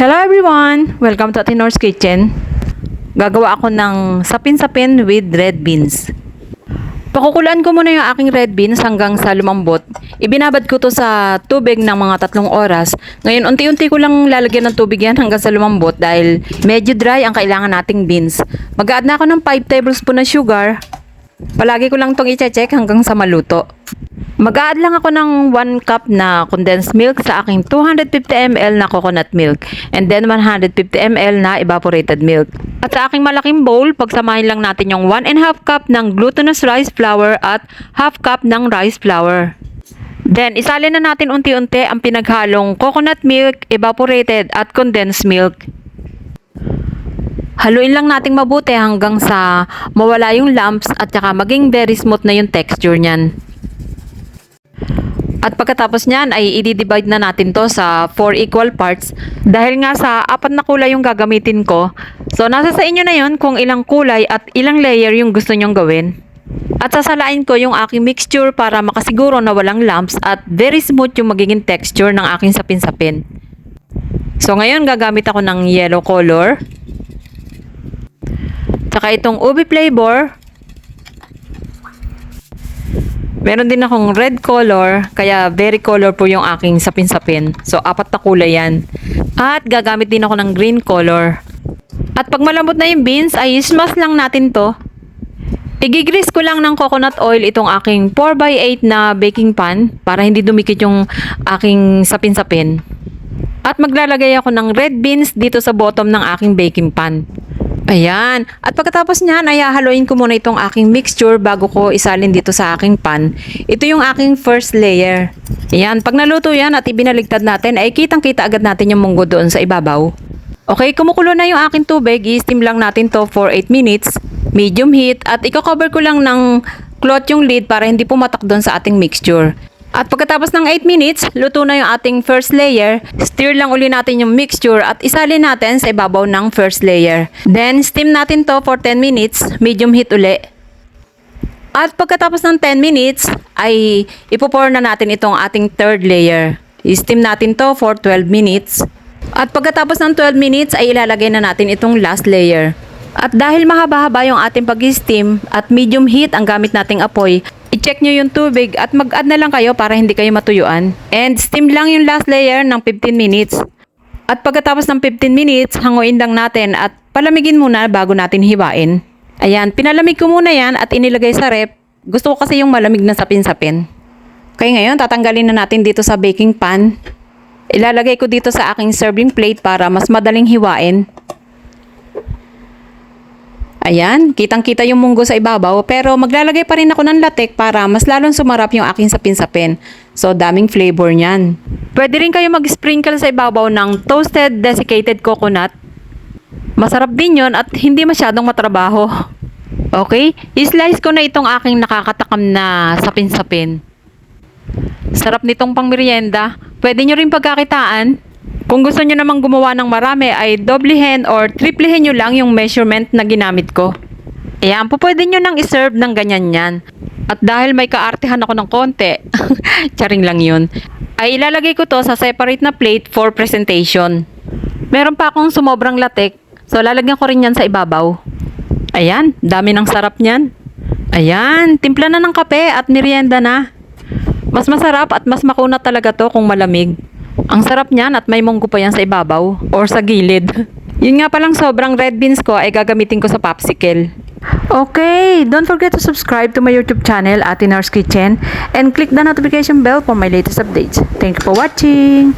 Hello everyone! Welcome to Atinor's Kitchen. Gagawa ako ng sapin-sapin with red beans. Pakukulaan ko muna yung aking red beans hanggang sa lumambot. Ibinabad ko to sa tubig ng mga tatlong oras. Ngayon, unti-unti ko lang lalagyan ng tubig yan hanggang sa lumambot dahil medyo dry ang kailangan nating beans. Mag-add na ako ng 5 tablespoon na sugar. Palagi ko lang itong i-check hanggang sa maluto. Mag-add lang ako ng 1 cup na condensed milk sa aking 250 ml na coconut milk and then 150 ml na evaporated milk. At sa aking malaking bowl, pagsamahin lang natin yung 1 and half cup ng glutinous rice flour at half cup ng rice flour. Then, isalin na natin unti-unti ang pinaghalong coconut milk, evaporated at condensed milk. Haluin lang nating mabuti hanggang sa mawala yung lumps at saka maging very smooth na yung texture niyan. At pagkatapos niyan ay i-divide na natin to sa 4 equal parts dahil nga sa apat na kulay yung gagamitin ko. So nasa sa inyo na yon kung ilang kulay at ilang layer yung gusto nyong gawin. At sasalain ko yung aking mixture para makasiguro na walang lumps at very smooth yung magiging texture ng aking sapin-sapin. So ngayon gagamit ako ng yellow color. Tsaka itong ubi flavor Meron din akong red color, kaya very color po yung aking sapin-sapin. So, apat na kulay yan. At gagamit din ako ng green color. At pag malambot na yung beans, ay smash lang natin to. Igigris ko lang ng coconut oil itong aking 4x8 na baking pan para hindi dumikit yung aking sapin-sapin. At maglalagay ako ng red beans dito sa bottom ng aking baking pan. Ayan. At pagkatapos niyan, ay hahaluin ko muna itong aking mixture bago ko isalin dito sa aking pan. Ito yung aking first layer. Ayan. Pag naluto yan at ibinaligtad natin, ay kitang-kita agad natin yung munggo doon sa ibabaw. Okay, kumukulo na yung aking tubig. I-steam lang natin to for 8 minutes. Medium heat. At i-cover ko lang ng cloth yung lid para hindi pumatak doon sa ating mixture. At pagkatapos ng 8 minutes, luto na yung ating first layer. Stir lang uli natin yung mixture at isalin natin sa ibabaw ng first layer. Then, steam natin to for 10 minutes, medium heat uli. At pagkatapos ng 10 minutes, ay ipopour na natin itong ating third layer. I-steam natin to for 12 minutes. At pagkatapos ng 12 minutes, ay ilalagay na natin itong last layer. At dahil mahaba-haba yung ating pag-steam at medium heat ang gamit nating apoy, i-check nyo yung tubig at mag-add na lang kayo para hindi kayo matuyuan. And steam lang yung last layer ng 15 minutes. At pagkatapos ng 15 minutes, hanguin lang natin at palamigin muna bago natin hiwain. Ayan, pinalamig ko muna yan at inilagay sa rep. Gusto ko kasi yung malamig na sapin-sapin. Kaya ngayon, tatanggalin na natin dito sa baking pan. Ilalagay ko dito sa aking serving plate para mas madaling hiwain. Ayan, kitang-kita yung munggo sa ibabaw pero maglalagay pa rin ako ng latek para mas lalong sumarap yung aking sapin-sapin. So, daming flavor niyan. Pwede rin kayo mag-sprinkle sa ibabaw ng toasted desiccated coconut. Masarap din yon at hindi masyadong matrabaho. Okay, i-slice ko na itong aking nakakatakam na sapin-sapin. Sarap nitong pangmerienda. Pwede nyo rin pagkakitaan. Kung gusto nyo namang gumawa ng marami ay doblehin or triplehin nyo lang yung measurement na ginamit ko. Ayan, po pwede nyo nang iserve ng ganyan yan. At dahil may kaartehan ako ng konti, charing lang yun, ay ilalagay ko to sa separate na plate for presentation. Meron pa akong sumobrang latek, so lalagyan ko rin yan sa ibabaw. Ayan, dami ng sarap niyan. Ayan, timpla na ng kape at merienda na. Mas masarap at mas makunat talaga to kung malamig. Ang sarap niyan at may munggo pa yan sa ibabaw or sa gilid. Yun nga palang sobrang red beans ko ay gagamitin ko sa popsicle. Okay, don't forget to subscribe to my YouTube channel, Atinars Kitchen, and click the notification bell for my latest updates. Thank you for watching!